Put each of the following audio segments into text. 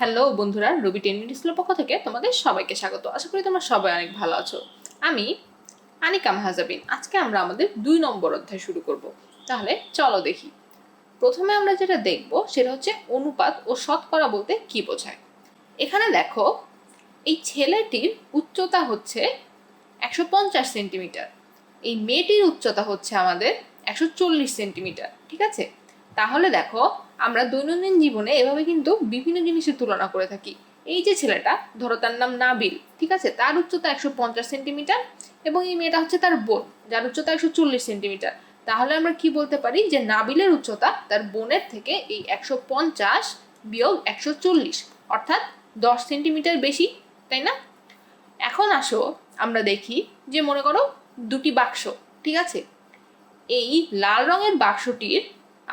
Hello বন্ধুরা রবি টেনিট স্কুলের পক্ষ থেকে তোমাদের সবাইকে স্বাগত। আশা করি তোমরা সবাই অনেক ভালো আছো। আমি আনিকা মাহাজাবিন। আজকে আমরা আমাদের দুই নম্বর অধ্যায় শুরু করব। তাহলে চলো দেখি। প্রথমে আমরা যেটা দেখব, সেটা হচ্ছে অনুপাত ও শতকরা বলতে কি বোঝায়। এখানে দেখো, এই ছেলেটির উচ্চতা হচ্ছে একশো পঞ্চাশ সেন্টিমিটার। এই মেয়েটির উচ্চতা হচ্ছে আমাদের একশো চল্লিশ সেন্টিমিটার, ঠিক আছে? তাহলে দেখো, আমরা দৈনন্দিন জীবনে এভাবে কিন্তু বিভিন্ন জিনিসের তুলনা করে থাকি। এই যে ছেলেটা, ধরো তার নাম নাবিল, ঠিক আছে? তার উচ্চতা একশো পঞ্চাশ সেন্টিমিটার এবং এই মেয়েটা হচ্ছে তার বোন, যার উচ্চতা একশো চল্লিশ সেন্টিমিটার। তাহলে আমরা কি বলতে পারি যে নাবিলের উচ্চতা তার বোনের থেকে এই একশো পঞ্চাশ বিয়োগ একশো চল্লিশ, অর্থাৎ দশ সেন্টিমিটার বেশি, তাই না? এখন আসো, আমরা দেখি যে মনে করো দুটি বাক্স, ঠিক আছে? এই লাল রঙের বাক্সটির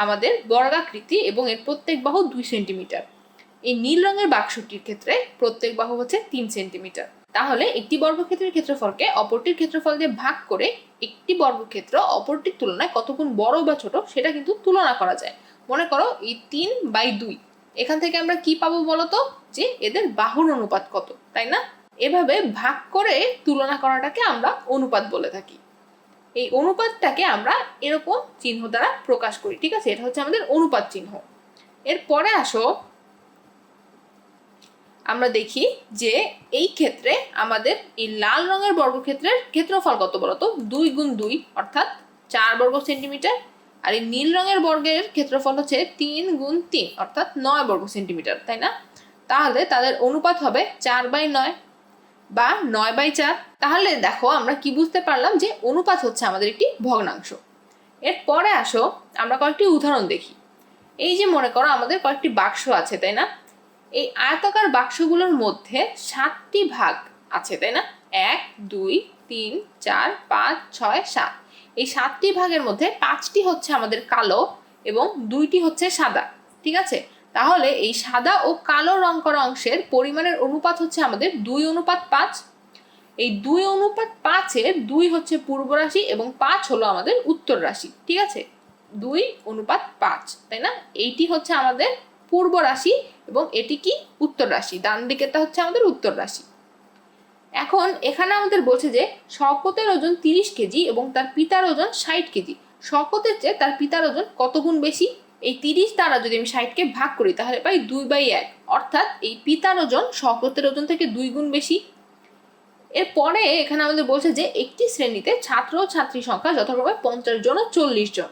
আমাদের বর্গাকৃতি এবং এর প্রত্যেক বাহু দুই সেন্টিমিটার। এই নীল রঙের বাক্সটির ক্ষেত্রে প্রত্যেক বাহু হচ্ছে তিন সেন্টিমিটার। তাহলে একটি বর্গক্ষেত্রের ক্ষেত্রফলকে অপরটির ক্ষেত্রফল দিয়ে ভাগ করে একটি বর্গক্ষেত্র অপরটির তুলনায় কত গুণ বড় বা ছোট সেটা কিন্তু তুলনা করা যায়। মনে করো এই তিন বাই দুই। এখান থেকে আমরা কি পাবো বলতো? যে এদের বাহুর অনুপাত কত, তাই না? এভাবে ভাগ করে তুলনা করাটাকে আমরা অনুপাত বলে থাকি। এই অনুপাতটাকে আমরা এরকম চিহ্ন দ্বারা প্রকাশ করি, ঠিক আছে? এটা হচ্ছে আমাদের অনুপাত চিহ্ন। এরপরে আসো, আমরা দেখি যে এই ক্ষেত্রে আমাদের এই লাল রঙের বর্গক্ষেত্রের ক্ষেত্রফল কত বলতো? দুই গুণ দুই, অর্থাৎ চার বর্গ সেন্টিমিটার। আর এই নীল রঙের বর্গের ক্ষেত্রফল হচ্ছে তিন গুণ তিন, অর্থাৎ নয় বর্গ সেন্টিমিটার, তাই না? তাহলে তাদের অনুপাত হবে চার বাই নয়। বা নয় বাই চার, তাহলে দেখো আমরা কি বুঝতে পারলাম যে অনুপাত হচ্ছে আমাদের একটি ভগ্নাংশ। এরপরে আসো, আমরা কয়েকটি উদাহরণ দেখি। এই যে মনে করো আমাদের কয়েকটি বাক্স আছে, তাই না? এই আয়তাকার বাক্সগুলোর মধ্যে সাতটি ভাগ আছে, তাই না? এক, দুই, তিন, চার, পাঁচ, ছয়, সাত। এই সাতটি ভাগের মধ্যে পাঁচটি হচ্ছে আমাদের কালো এবং দুইটি হচ্ছে সাদা, ঠিক আছে? তাহলে এই সাদা ও কালো রং করা অংশের পরিমাণের অনুপাত হচ্ছে আমাদের দুই অনুপাত পাঁচ। এই দুই অনুপাত পাঁচের দুই হচ্ছে পূর্ব রাশি এবং পাঁচ হলো আমাদের উত্তর রাশি, ঠিক আছে? দুই অনুপাত পাঁচ, তাই না? এইটি হচ্ছে আমাদের পূর্ব রাশি এবং এটি কি? উত্তর রাশি, ডান দিকেরটা হচ্ছে আমাদের উত্তর রাশি। এখন এখানে আমাদের বলছে যে শকতের ওজন তিরিশ কেজি এবং তার পিতার ওজন ষাট কেজি। শকতের চেয়ে তার পিতার ওজন কত গুণ বেশি? এই তিরিশ দ্বারা যদি আমি ষাটকে ভাগ করি, তাহলে পাই দুই বাই এক। অর্থাৎ এই পিতার ওজন শকতের ওজন থেকে দুই গুণ বেশি। এরপরে এখানে আমাদের বলছে যে একটি শ্রেণীতে ছাত্র ও ছাত্রী সংখ্যা যথাক্রমে পঞ্চাশ জন ও চল্লিশ জন।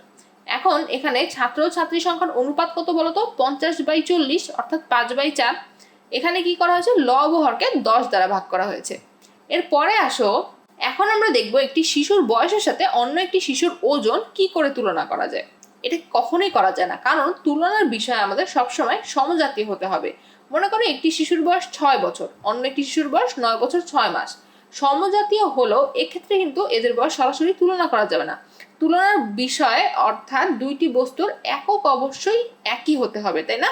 এখন এখানে ছাত্র ও ছাত্রী সংখ্যার অনুপাত কত বলতো? পঞ্চাশ বাই চল্লিশ, অর্থাৎ পাঁচ বাই চার। এখানে কি করা হয়েছে? লব ও হরকে দশ দ্বারা ভাগ করা হয়েছে। এরপরে আসো, এখন আমরা দেখব একটি শিশুর বয়সের সাথে অন্য একটি শিশুর ওজন কি করে তুলনা করা যায়। এটা কখনোই করা যায় না। কারণ তুলনার বিষয় আমাদের সবসময় সমজাতীয় হতে হবে। মনে করো একটি শিশুর বয়স ছয় বছর, অন্য একটি শিশুর বয়স নয় বছর ছয় মাস। সমজাতীয় হলেও এক্ষেত্রে কিন্তু এদের বয়স সরাসরি তুলনা করা যাবে না। তুলনার বিষয় অর্থাৎ দুইটি বস্তুর একক অবশ্যই একই হতে হবে, তাই না?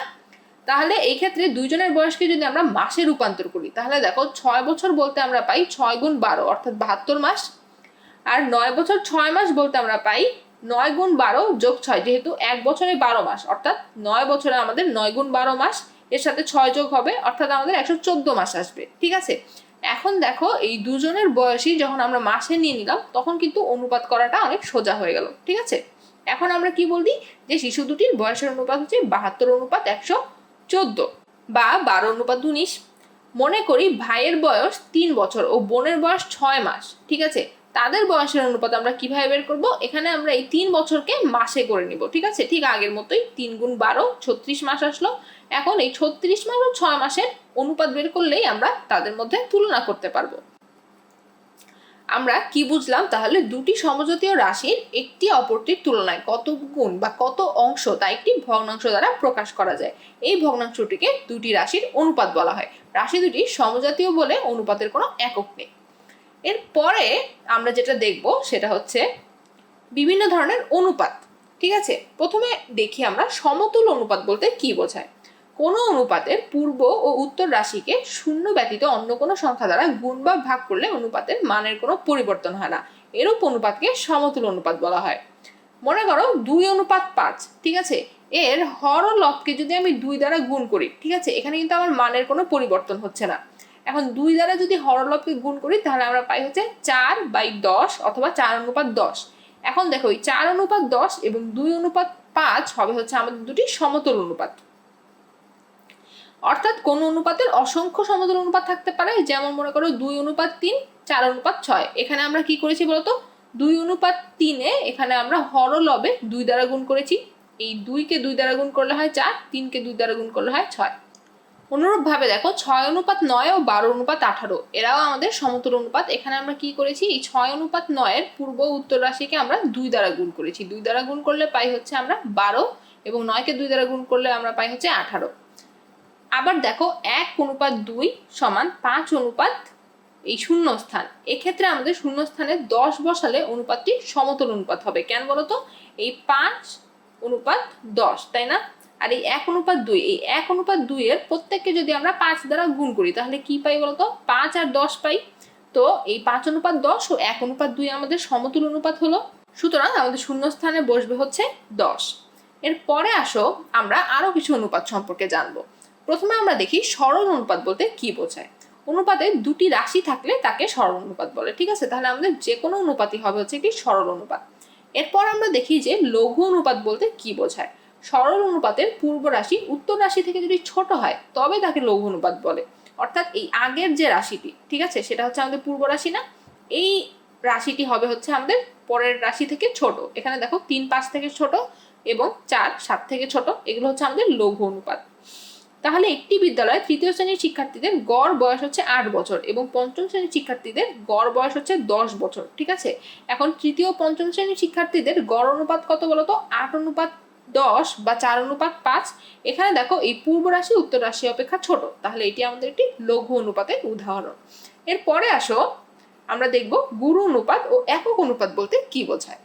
তাহলে এই ক্ষেত্রে দুইজনের বয়সকে যদি আমরা মাসে রূপান্তর করি, তাহলে দেখো ছয় বছর বলতে আমরা পাই ছয় গুণ বারো, অর্থাৎ বাহাত্তর মাস। আর নয় বছর ছয় মাস বলতে আমরা পাই নয় গুণ বারো যোগ ছয়, যেহেতু এক বছরে বারো মাস, অর্থাৎ নয় বছরে আমাদের নয় গুণ বারো মাস, এর সাথে ছয় যোগ হবে, অর্থাৎ আমাদের একশো চোদ্দ মাস আসবে, ঠিক আছে? এখন দেখো, এই দুজনের বয়সী যখন আমরা মাসে নিয়ে নিলাম, তখন কিন্তু অনুপাত করাটা অনেক সোজা হয়ে গেল, ঠিক আছে? এখন আমরা কি বলছি যে শিশু দুটির বয়সের অনুপাত হচ্ছে বাহাত্তর অনুপাত একশো চোদ্দ বা বারো অনুপাত উনিশ। মনে করি ভাইয়ের বয়স তিন বছর ও বোনের বয়স ছয় মাস, ঠিক আছে? তাদের বয়সের অনুপাত আমরা কীভাবে বের করব? এখানে আমরা এই তিন বছরকে মাসে করে নিব, ঠিক আছে? ঠিক আগের মতোই তিন গুণ বারো, ছত্রিশ মাস আসলো। এখন এই ছত্রিশ মাস ও ছয় মাসের অনুপাত বের করলেই আমরা তাদের মধ্যে তুলনা করতে পারব। আমরা কি বুঝলাম? তাহলে দুটি সমজাতীয় রাশির একটি অপরটির তুলনায় কত গুণ বা কত অংশ তা একটি ভগ্নাংশ দ্বারা প্রকাশ করা যায়। এই ভগ্নাংশটিকে দুটি রাশির অনুপাত বলা হয়। রাশি দুটি সমজাতীয় বলে অনুপাতের কোনো একক নেই। এরপরে আমরা যেটা দেখব সেটা হচ্ছে বিভিন্ন ধরনের অনুপাত, ঠিক আছে? প্রথমে দেখি আমরা সমতুল অনুপাত বলতে কি বোঝায়? কোনো অনুপাতের পূর্ব ও উত্তর রাশিকে শূন্য ব্যতীত অন্য কোনো সংখ্যা দ্বারা গুণ বা ভাগ করলে অনুপাতের মানের কোনো পরিবর্তন হয় না। এরূপ অনুপাতকে সমতুল অনুপাত বলা হয়। মনে করো দুই অনুপাত পাঁচ, ঠিক আছে? এর হর লবকে যদি আমি দুই দ্বারা গুণ করি, ঠিক আছে? এখানে কিন্তু আমার মানের কোনো পরিবর্তন হচ্ছে না। এখন দুই দ্বারা যদি হরলবকে গুণ করি, তাহলে আমরা পাই হচ্ছে চার বাই দশ অথবা চার অনুপাত দশ। এখন দেখো, এই চার অনুপাত দশ এবং দুই অনুপাত পাঁচ হবে হচ্ছে আমাদের দুটি সমতল অনুপাত। অর্থাৎ কোন অনুপাতের অসংখ্য সমতল অনুপাত থাকতে পারে, যেমন মনে করো দুই অনুপাত তিন, চার অনুপাত ছয়। এখানে আমরা কি করেছি বলতো? দুই অনুপাত তিনে এখানে আমরা হরলবে দুই দ্বারা গুণ করেছি। এই দুইকে দুই দ্বারা গুণ করলে হয় চার, তিনকে দুই দ্বারা গুণ করলে হয় ছয়। অনুরূপভাবে দেখো, ছয় অনুপাত নয় ও বারো অনুপাত আঠারো। এরাও আমাদের সমতল অনুপাত। এখানে আমরা কি করেছি? এই ছয় অনুপাত নয়ের পূর্ব উত্তর রাশিকে আমরা দুই দ্বারা গুণ করেছি। দুই দ্বারা গুণ করলে পাই হচ্ছে আমরা বারো এবং নয়কে দুই দ্বারা গুণ করলে আমরা পাই হচ্ছে আঠারো। আবার দেখো, এক অনুপাত দুই সমান পাঁচ অনুপাত এই শূন্য স্থান এক্ষেত্রে আমাদের শূন্য স্থানে দশ বসালে অনুপাতটি সমতল অনুপাত হবে। কেন বলতো? এই পাঁচ অনুপাত দশ, তাই না? আর এই এক অনুপাত দুই, এই এক অনুপাত দুইয়ের প্রত্যেককে যদি আমরা পাঁচ দ্বারা গুণ করি, তাহলে কি পাই বলতো? পাঁচ আর দশ পাই। তো এই পাঁচ অনুপাত দশ ও এক অনুপাত দুই আমাদের সমতুল অনুপাত হলো, সুতরাং আমাদের শূন্য স্থানে বসবে হচ্ছে দশ। এরপরে আসো আমরা আরও কিছু অনুপাত সম্পর্কে জানব। প্রথমে আমরা দেখি সরল অনুপাত বলতে কি বোঝায়। অনুপাতে দুটি রাশি থাকলে তাকে সরল অনুপাত বলে, ঠিক আছে? তাহলে আমাদের যে কোনো অনুপাতই হবে হচ্ছে একটি সরল অনুপাত। এরপর আমরা দেখি যে লঘু অনুপাত বলতে কি বোঝায়। সরল অনুপাতের পূর্ব রাশি উত্তর রাশি থেকে যদি ছোট হয়, তবে তাকে লঘু অনুপাত বলে। অর্থাৎ এই আগের যে রাশিটি, ঠিক আছে? সেটা হচ্ছে আমাদের পূর্ব রাশি না? এই রাশিটি হবে হচ্ছে আমাদের পরের রাশি থেকে ছোট। এখানে দেখো তিন পাঁচ থেকে ছোট এবং চার সাত থেকে ছোট, এগুলো হচ্ছে আমাদের লঘু অনুপাত। তাহলে একটি বিদ্যালয়ে তৃতীয় শ্রেণির শিক্ষার্থীদের গড় বয়স হচ্ছে আট বছর এবং পঞ্চম শ্রেণির শিক্ষার্থীদের গড় বয়স হচ্ছে দশ বছর, ঠিক আছে? এখন তৃতীয় পঞ্চম শ্রেণির শিক্ষার্থীদের গড় অনুপাত কত বলতো? আট অনুপাত দশ বা চার অনুপাত পাঁচ, এখানে দেখো এই পূর্ব রাশি, উত্তর রাশি অপেক্ষা ছোট। তাহলে এটি আমাদের একটি লঘু অনুপাতের উদাহরণ। এরপরে আসো, আমরা দেখব গুরু অনুপাত ও একক অনুপাত বলতে কি বোঝায়।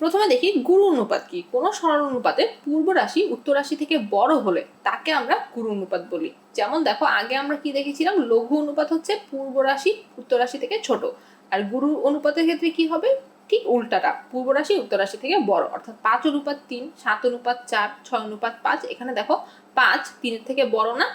প্রথমে দেখি গুরু অনুপাত কি? কোন সরল অনুপাতে পূর্ব রাশি, উত্তর রাশি থেকে বড় হলে তাকে আমরা গুরু অনুপাত বলি। যেমন দেখো, আগে আমরা কি দেখেছিলাম? লঘু অনুপাত হচ্ছে পূর্ব রাশি, উত্তর রাশি থেকে ছোট। আর গুরু অনুপাতের ক্ষেত্রে কি হবে? ঠিক উল্টাটা। পূর্ব রাশি উত্তর রাশি থেকে বড়। অর্থাৎ পাঁচ অনুপাত তিন, সাত অনুপাত চার, ছয় অনুপাত পাঁচ। এখানে দেখো পাঁচ তিনের থেকে বড় না।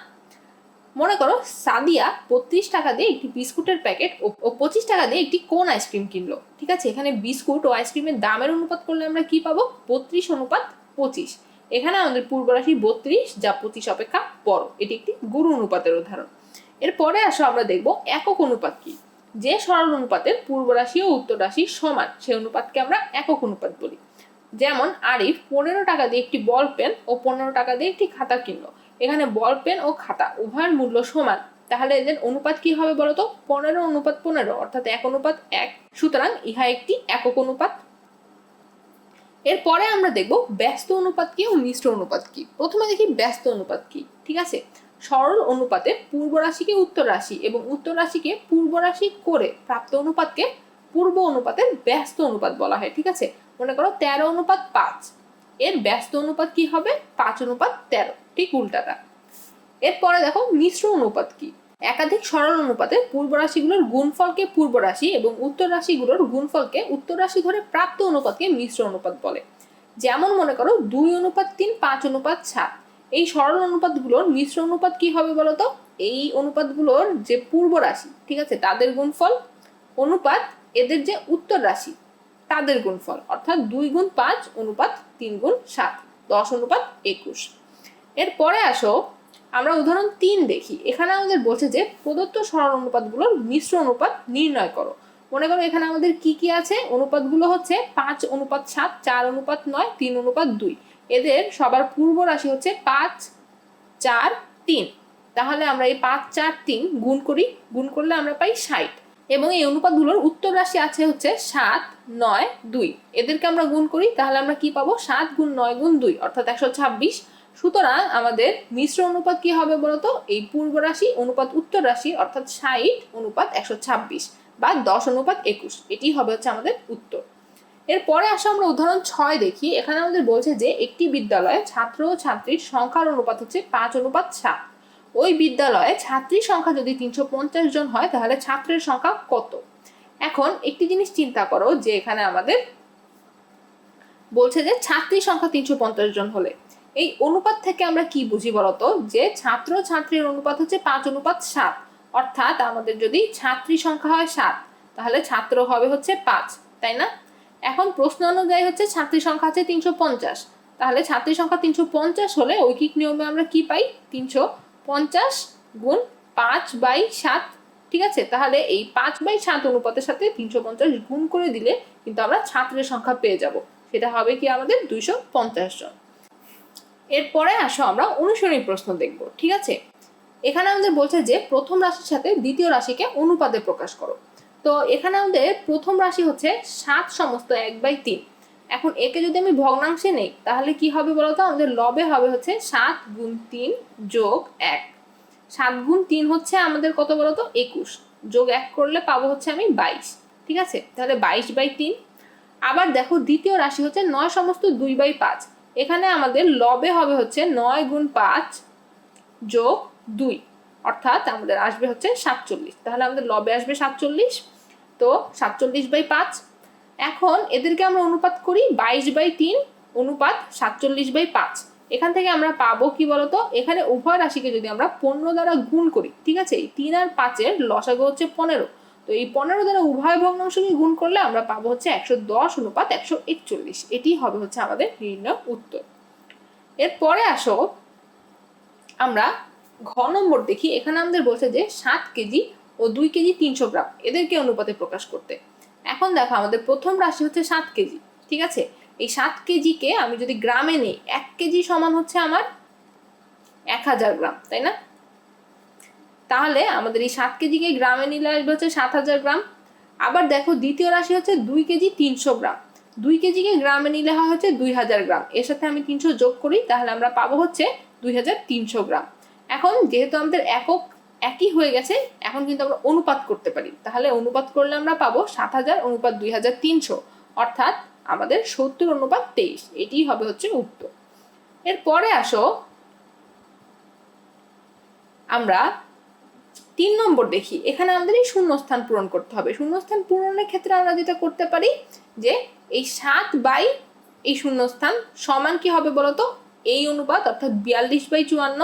মনে করো সাদিয়া বত্রিশ টাকা দিয়ে একটি বিস্কুটের প্যাকেট ও পঁচিশ টাকা দিয়ে একটি কোন আইসক্রিম কিনলো। ঠিক আছে? এখানে বিস্কুট ও আইসক্রিমের দামের অনুপাত করলে আমরা কি পাবো? বত্রিশ অনুপাত পঁচিশ। এখানে আমাদের পূর্ব রাশি বত্রিশ, যা পঁচিশ অপেক্ষা বড়। এটি একটি গুরু অনুপাতের উদাহরণ। এরপরে আসো আমরা দেখব একক অনুপাত কি। যে সরল অনুপাতের পূর্ব রাশি ও উত্তর রাশি সমান, সে অনুপাতকে আমরা একক অনুপাত বলি। যেমন আরিফ পনেরো টাকা দিয়ে একটি বল পেন ও পনেরো টাকা দিয়ে একটি খাতা কিনলো। এখানে বল পেন ও খাতা উভয়ের মূল্য সমান। তাহলে এদের অনুপাত কি হবে বলতো? পনেরো অনুপাত পনেরো, অর্থাৎ এক অনুপাত এক। সুতরাং ইহা একটি একক অনুপাত। এরপরে আমরা দেখব ব্যস্ত অনুপাত কি ও মিশ্র অনুপাত কি। প্রথমে দেখি ব্যস্ত অনুপাত কি, ঠিক আছে? সরল অনুপাতে পূর্ব রাশিকে উত্তর রাশি এবং উত্তর রাশিকে পূর্ব রাশি করে প্রাপ্ত অনুপাতকে পূর্ব অনুপাতের ব্যস্ত অনুপাত বলা হয়, ঠিক আছে? মনে করো তেরো অনুপাত পাঁচ। এর ব্যস্ত অনুপাত কি হবে? পাঁচ অনুপাত তেরো। ঠিক উল্টাটা। এরপরে দেখো মিশ্র অনুপাত কি? একাধিক সরল অনুপাতে পূর্ব রাশিগুলোর গুণফলকে পূর্ব রাশি এবং উত্তর রাশিগুলোর গুণফলকে উত্তর রাশি ধরে প্রাপ্ত অনুপাতকে মিশ্র অনুপাত বলে। যেমন মনে করো দুই অনুপাত তিন, পাঁচ অনুপাত সাত। এই সরল অনুপাতগুলোর মিশ্র অনুপাত কি হবে বলতো? এই অনুপাতগুলোর যে পূর্ব রাশি, ঠিক আছে, তাদের গুণফল, অনুপাত এদের যে উত্তর রাশি, তাদের গুণফল, অর্থাৎ দুই গুণ পাঁচ অনুপাত তিন গুণ সাত, দশ অনুপাত একুশ। এরপরে আসো, আমরা উদাহরণ তিন দেখি। এখানে আমাদের বলছে যে, প্রদত্ত সরল অনুপাতগুলোর মিশ্র অনুপাত নির্ণয় করো। মনে করো এখানে আমাদের কি কি আছে? অনুপাতগুলো হচ্ছে পাঁচ অনুপাত সাত, চার অনুপাত নয়, তিন অনুপাত দুই। এদের সবার পূর্ব রাশি হচ্ছে পাঁচ, চার, তিন। তাহলে আমরা এই পাঁচ, চার, তিন গুণ করি, গুণ করলে আমরা পাই ষাট। এবং এই অনুপাতগুলোর উত্তর রাশি আছে হচ্ছে সাত, নয়, দুই। এদেরকে আমরা গুণ করি, তাহলে আমরা কি পাবো? সাত গুণ নয় গুণ দুই, অর্থাৎ একশো ছাব্বিশ। সুতরাং আমাদের মিশ্র অনুপাত কি হবে বলতো? এই পূর্ব রাশি অনুপাত উত্তর রাশি, অর্থাৎ ষাট অনুপাত একশো ছাব্বিশ বা দশ অনুপাত একুশ। এটি হবে হচ্ছে আমাদের উত্তর। এরপরে আসা আমরা উদাহরণ ছয় দেখি। এখানে আমাদের বলছে যে একটি বিদ্যালয়ে ছাত্র ও ছাত্রীর সংখ্যার অনুপাত হচ্ছে পাঁচ অনুপাত সাত। ওই বিদ্যালয়ে ছাত্রীর সংখ্যা যদি তিনশো পঞ্চাশ জন হয়, তাহলে ছাত্রের সংখ্যা কত? এখন একটি জিনিস চিন্তা করো যে এখানে আমাদের বলছে যে ছাত্রীর সংখ্যা তিনশো পঞ্চাশ জন হলে। এই অনুপাত থেকে আমরা কি বুঝি বলতো? যে ছাত্র ছাত্রীর অনুপাত হচ্ছে পাঁচ অনুপাত সাত। অর্থাৎ আমাদের যদি ছাত্রী সংখ্যা হয় সাত, তাহলে ছাত্র হবে হচ্ছে পাঁচ, তাই না? এখন প্রশ্ন অনুযায়ী হচ্ছে ছাত্রী সংখ্যা আছে তিনশো পঞ্চাশ। তাহলে ছাত্রী সংখ্যা তিনশো পঞ্চাশ হলে ঐকিক নিয়মে আমরা কি পাই? তিনশো পঞ্চাশ গুণ পাঁচ বাই সাত, ঠিক আছে? তাহলে এই পাঁচ বাই সাত অনুপাতের সাথে তিনশো পঞ্চাশ গুণ করে দিলে কিন্তু আমরা ছাত্রের সংখ্যা পেয়ে যাব। সেটা হবে কি আমাদের দুইশো পঞ্চাশ জন। এরপরে আসো আমরা অনুসরণী প্রশ্ন দেখব, ঠিক আছে? এখানে আমাদের বলছে যে প্রথম রাশির সাথে দ্বিতীয় রাশিকে অনুপাতে প্রকাশ করো। তো এখানে আমাদের প্রথম রাশি হচ্ছে সাত সমস্ত এক বাই তিন। এখন একে যদি আমি ভগ্নাংশে নেই, তাহলে কি হবে বলতো? আমাদের লবে হবে হচ্ছে সাত গুণ তিন যোগ এক। সাত গুণ তিন হচ্ছে আমাদের কত বলতো? একুশ। যোগ এক করলে পাবো হচ্ছে আমি বাইশ। ঠিক আছে? তাহলে বাইশ বাই তিন। আবার দেখো দ্বিতীয় রাশি হচ্ছে নয় সমস্ত দুই বাই পাঁচ। এখানে আমাদের লবে হবে হচ্ছে নয় গুণ পাঁচ যোগ দুই। অর্থাৎ আমাদের আসবে হচ্ছে সাতচল্লিশ। তাহলে আমাদের লবে আসবে সাতচল্লিশ। তো সাতচল্লিশ বাই পাঁচ। এখন এদেরকে আমরা অনুপাত করি বাইশ বাই তিন, অনুপাত সাতচল্লিশ বাই পাঁচ। এখান থেকে আমরা পাবো কি বলতো? এখানে উভয় রাশিকে যদি আমরা পনেরো দ্বারা গুণ করি, ঠিক আছে? এই তিন আর পাঁচের লসাগু হচ্ছে পনেরো। তো এই পনেরো দ্বারা উভয় ভগ্নাংশকে গুণ করলে আমরা পাবো হচ্ছে একশো দশ অনুপাত একশো একচল্লিশ। এটি হবে হচ্ছে আমাদের নির্ণয় উত্তর। এরপরে আসো, আমরা ঘ নম্বর দেখি। এখানে আমাদের বলছে যে সাত কেজি ও দুই কেজি তিনশো গ্রাম। এদেরকে অনুপাতে প্রকাশ করতে। এখন দেখো, আমাদের প্রথম রাশি হচ্ছে সাত কেজি, ঠিক আছে? এই সাত কেজিকে আমি যদি গ্রামে নেই, এক কেজি সমান হচ্ছে আমার এক হাজার গ্রাম, তাই না? তাহলে আমাদের এই সাত কেজিকে গ্রামে নিলে আসবে হচ্ছে সাত হাজার গ্রাম। আবার দেখো, দ্বিতীয় রাশি হচ্ছে দুই কেজি তিনশো গ্রাম। দুই কেজিকে গ্রামে নিলে হয় হচ্ছে দুই হাজার গ্রাম। এর সাথে আমি তিনশো যোগ করি, তাহলে আমরা পাবো হচ্ছে দুই হাজার তিনশো গ্রাম। এখন যেহেতু আমাদের একক একই হয়ে গেছে, এখন কিন্তু আমরা অনুপাত করতে পারি। তাহলে অনুপাত করলে আমরা পাবো সাত হাজার অনুপাত দুই হাজার তিনশো, অর্থাৎ আমাদের সত্তর অনুপাত তেইশ। এটি হবে হচ্ছে উত্তর। এরপরে আসো, আমরা তিন নম্বর দেখি। এখানে আমাদের এই শূন্যস্থান পূরণ করতে হবে। শূন্যস্থান পূরণের ক্ষেত্রে আমরা যেটা করতে পারি যে এই সাত বাই এই শূন্যস্থান সমান কি হবে বলতো? এই অনুপাত, অর্থাৎ বিয়াল্লিশ বাই চুয়ান্ন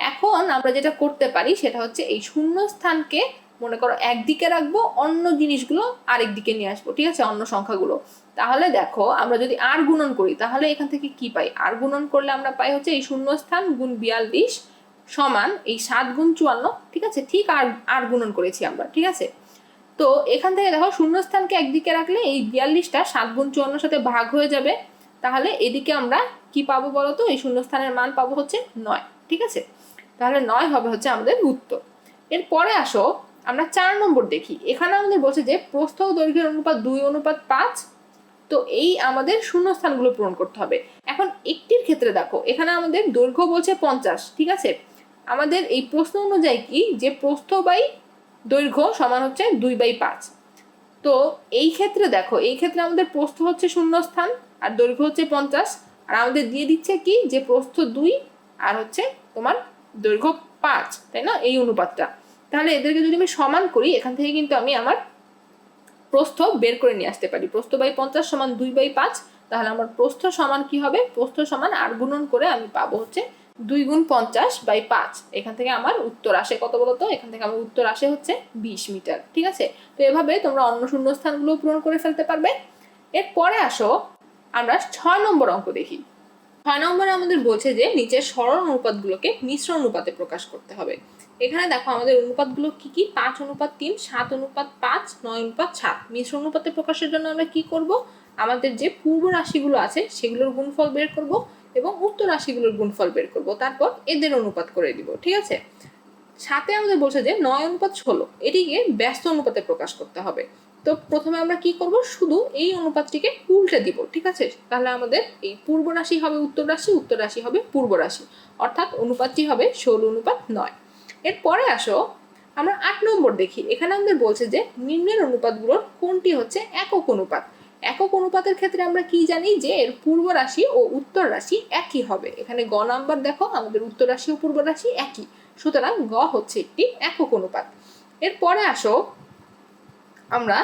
এখন আমরা যেটা করতে পারি সেটা হচ্ছে এই শূন্য স্থানকে মনে করো একদিকে রাখব, অন্য জিনিসগুলো আরেক দিকে নিয়ে আসব, ঠিক আছে? অন্য সংখ্যাগুলো। তাহলে দেখো, আমরা যদি আর গুণন করি, তাহলে এখান থেকে কি পাই? আর গুণন করলে আমরা পাই হচ্ছে এই শূন্য স্থান গুণ বিয়াল্লিশ সমান এই সাত গুণ চুয়ান্ন, ঠিক আছে? ঠিক আর আর গুণন করেছি আমরা, ঠিক আছে? তো এখান থেকে দেখো, শূন্যস্থানকে একদিকে রাখলে এই বিয়াল্লিশটা সাত গুণ চুয়ান্নর সাথে ভাগ হয়ে যাবে। তাহলে এদিকে আমরা কি পাবো বলতো এই শূন্যস্থানের মান পাবো হচ্ছে নয়, ঠিক আছে? তাহলে নয় হবে হচ্ছে আমাদের উত্তর। এরপরে আসো, আমরা চার নম্বর দেখি। এখানে আমাদের বলছে যে প্রস্থ দৈর্ঘ্যের অনুপাত দুই, অনুপাত পাঁচ। তো এই আমাদের শূন্যস্থানগুলো পূরণ করতে হবে। এখন একটির ক্ষেত্রে দেখো, এখানে আমাদের দৈর্ঘ্য বলছে পঞ্চাশ, ঠিক আছে? আমাদের এই প্রশ্ন অনুযায়ী কি? যে প্রস্থ বাই দৈর্ঘ্য সমান হচ্ছে দুই বাই পাঁচ। তো এই ক্ষেত্রে দেখো, এই ক্ষেত্রে আমাদের প্রস্থ হচ্ছে শূন্যস্থান আর দৈর্ঘ্য হচ্ছে পঞ্চাশ। আর আমাদের দিয়ে দিচ্ছে কি? যে প্রস্থ দুই আর হচ্ছে তোমার দৈর্ঘ্য পাঁচ, তাই না? এই অনুপাতটা। তাহলে এদেরকে যদি আমি সমান করি, এখান থেকে কিন্তু আমি আমার প্রস্থ বের করে নিয়ে আসতে পারি। প্রস্থ বাই পঞ্চাশ সমান দুই বাই পাঁচ, তাহলে আমার প্রস্থ সমান কি হবে? প্রস্থ সমান আর গুণন করে আমি পাবো হচ্ছে দুই গুণ পঞ্চাশ বাই পাঁচ। এখান থেকে আমার উত্তর আসে কত বলতো এখান থেকে আমার উত্তর আসে হচ্ছে বিশ মিটার, ঠিক আছে? তো এভাবে তোমরা অন্য শূন্যস্থানগুলো পূরণ করে ফেলতে পারবে। এরপরে আসো, আমরা ছয় নম্বর অঙ্ক দেখি। ছয় নম্বরে আমাদের বলছে যে নিচের সরল অনুপাতগুলোকে মিশ্র অনুপাতে প্রকাশ করতে হবে। এখানে দেখো আমাদের অনুপাতগুলো কি কি? পাঁচ অনুপাত তিন, সাত অনুপাত পাঁচ, নয় অনুপাত সাত। মিশ্র অনুপাতে প্রকাশের জন্য আমরা কি করব? আমাদের যে পূর্ব রাশিগুলো আছে সেগুলোর গুণফল বের করব এবং উত্তর রাশিগুলোর গুণফল বের করব। তারপর এদের অনুপাত করে দিব, ঠিক আছে? সাথে আমাদের বলছে যে নয় অনুপাত ষোলো, এটিকে ব্যস্ত অনুপাতে প্রকাশ করতে হবে। তো প্রথমে আমরা কি করব? শুধু এই অনুপাতটিকে উল্টে দিব, ঠিক আছে? তাহলে আমাদের এই পূর্ব রাশি হবে উত্তর রাশি উত্তর রাশি হবে পূর্ব রাশি। অর্থাৎ অনুপাতটি হবে ষোলো অনুপাত নয়। এরপরে আসো, আমরা আট নম্বর দেখি। এখানে আমাদের বলছে যে নিম্নের অনুপাতগুলোর কোনটি হচ্ছে একক অনুপাত? একক অনুপাতের ক্ষেত্রে আমরা কি জানি যে এর পূর্ব রাশি ও উত্তর রাশি একই হবে। এখানে গ নাম্বার দেখো, আমাদের উত্তর রাশি ও পূর্ব রাশি একই। সুতরাং গ হচ্ছে একটি একক অনুপাত। এরপরে আসো আমরা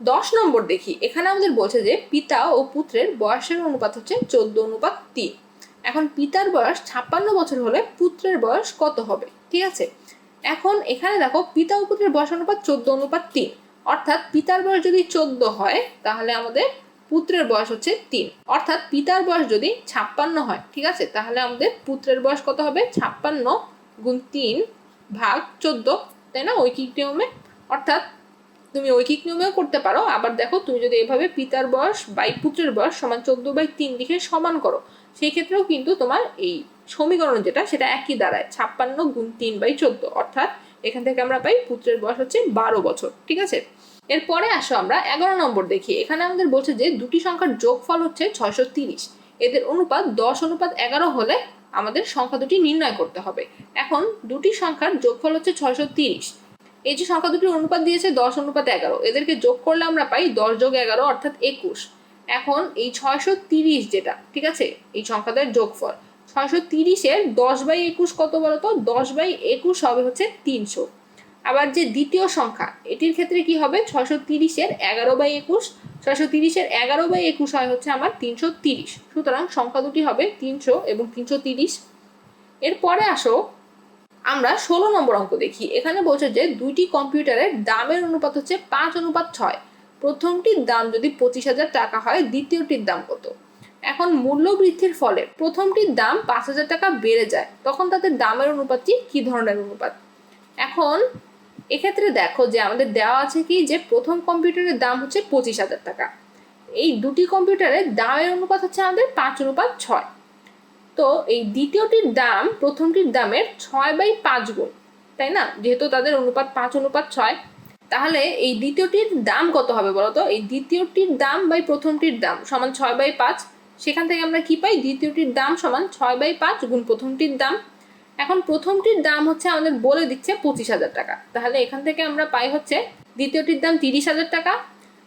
দশ নম্বর দেখি। এখানে আমাদের বলছে যে পিতা ও পুত্রের বয়সের অনুপাত হচ্ছে চোদ্দ অনুপাত তিন। এখন পিতার বয়স ছাপ্পান্ন বছর হলে পুত্রের বয়স কত হবে? ঠিক আছে? এখন এখানে দেখো পিতা ও পুত্রের বয়স অনুপাত চোদ্দ অনুপাত তিন। অর্থাৎ পিতার বয়স যদি চোদ্দ হয়, তাহলে আমাদের পুত্রের বয়স হচ্ছে তিন। অর্থাৎ পিতার বয়স যদি ছাপ্পান্ন হয়, ঠিক আছে? তাহলে আমাদের পুত্রের বয়স কত হবে? ছাপ্পান্ন গুণ তিন ভাগ চোদ্দ, তাই না? ঐকিক নিয়মে। অর্থাৎ তুমি ঐকিক নিয়মেও করতে পারো। আবার দেখো, তুমি যদি এভাবে পিতার বয়স বাই পুত্রের বয়স সমান চোদ্দ বাই তিন দিকে সমান করো, সেই ক্ষেত্রেও কিন্তু তোমার এই সমীকরণ যেটা, সেটা একই দাঁড়ায়, ছাপ্পান্ন গুণ তিন বাই চোদ্দ। অর্থাৎ এখান থেকে আমরা পাই পুত্রের বয়স হচ্ছে বারো বছর, ঠিক আছে? এরপরে আসো আমরা এগারো নম্বর দেখি। এখানে আমাদের বলছে যে দুটি সংখ্যার যোগফল হচ্ছে ছয়শো তিরিশ। এদের অনুপাত দশ, অনুপাত এগারো হলে আমাদের সংখ্যা দুটি নির্ণয় করতে হবে। এখন দুটি সংখ্যার যোগফল হচ্ছে ছয়শো তিরিশ। এই যে সংখ্যা দুটির অনুপাত দিয়েছে দশ অনুপাত এগারো। এদেরকে যোগ করলে আমরা পাই দশ যোগ এগারো, অর্থাৎ একুশ। এখন এই ছয়শো তিরিশ যেটা, ঠিক আছে? এই সংখ্যাদের যোগফল। ছয়শো তিরিশের দশ বাই একুশ কত বলতো দশ বাই একুশ হবে হচ্ছে তিনশো। আবার যে দ্বিতীয় সংখ্যা, এটির ক্ষেত্রে কি হবে? ছয়শো তিরিশের এগারো বাই একুশ, ছয়শো তিরিশের এগারো বাই একুশ হয় হচ্ছে আমার তিনশো তিরিশ। সুতরাং সংখ্যা দুটি হবে তিনশো এবং তিনশো তিরিশ। এরপরে আসো আমরা ষোলো নম্বর অঙ্ক দেখি। এখানে বলছে যে দুইটি কম্পিউটারের দামের অনুপাত হচ্ছে পাঁচ অনুপাত ছয়। প্রথমটির দাম যদি পঁচিশ হাজার টাকা হয়, দ্বিতীয়টির দাম কত? এখন মূল্য বৃদ্ধির ফলে প্রথমটির দাম পাঁচ হাজার টাকা বেড়ে যায়, তখন তাদের দামের অনুপাতটি কি ধরনের অনুপাত? এখন এক্ষেত্রে দেখো যে আমাদের দেওয়া আছে কি যে প্রথম কম্পিউটারের দাম হচ্ছে পঁচিশ হাজার টাকা। এই দুটি কম্পিউটারের দামের অনুপাত হচ্ছে আমাদের পাঁচ অনুপাত ছয়। তো এই দ্বিতীয়টির দাম প্রথমটির দামের ছয় বাই পাঁচ গুণ, তাই না? যেহেতু তাদের অনুপাত পাঁচ, অনুপাত ছয়। তাহলে এই দ্বিতীয়টির দাম কত হবে বলতো এই দ্বিতীয়টির দাম বাই প্রথমটির দাম সমান ছয় বাই পাঁচ। সেখান থেকে আমরা কি পাই? দ্বিতীয়টির দাম সমান ছয় বাই পাঁচ গুণ প্রথমটির দাম। এখন প্রথমটির দাম হচ্ছে আমাদের বলে দিচ্ছে পঁচিশ হাজার টাকা। তাহলে এখান থেকে আমরা পাই হচ্ছে দ্বিতীয়টির দাম তিরিশ হাজার টাকা।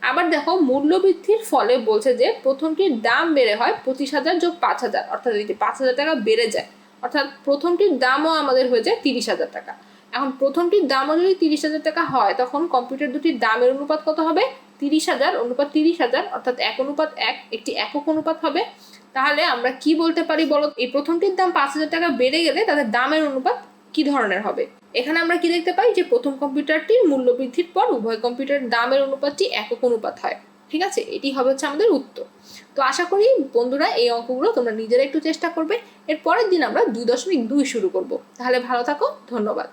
আবার দেখো মূল্যবৃদ্ধির ফলে বলছে যে প্রথমটির দাম বেড়ে হয় পঁচিশ হাজার যোগ পাঁচ হাজার। অর্থাৎ এই যে পাঁচ হাজার টাকা বেড়ে যায়, অর্থাৎ প্রথমটির দামও আমাদের হয়ে যায় তিরিশ হাজার টাকা। এখন প্রথমটির দামও যদি তিরিশ হাজার টাকা হয়, তখন কম্পিউটার দুটির দামের অনুপাত কত হবে? তিরিশ হাজার, অনুপাত তিরিশ হাজার, অর্থাৎ এক অনুপাত এক, একটি একক অনুপাত হবে। তাহলে আমরা কি বলতে পারি বলো? এই প্রথমটির দাম পাঁচ হাজার টাকা বেড়ে গেলে তাদের দামের অনুপাত কি ধরনের হবে? এখানে আমরা কি দেখতে পাই? যে প্রথম কম্পিউটারটির মূল্য বৃদ্ধির পর উভয় কম্পিউটার দামের অনুপাতটি একক অনুপাত হয়। ঠিক আছে? এটি হবে হচ্ছে আমাদের উত্তর। তো আশা করি বন্ধুরা, এই অঙ্কগুলো তোমরা নিজেরা একটু চেষ্টা করবে। এর পরের দিন আমরা দুই দশমিক দুই শুরু করব। তাহলে ভালো থাকো, ধন্যবাদ।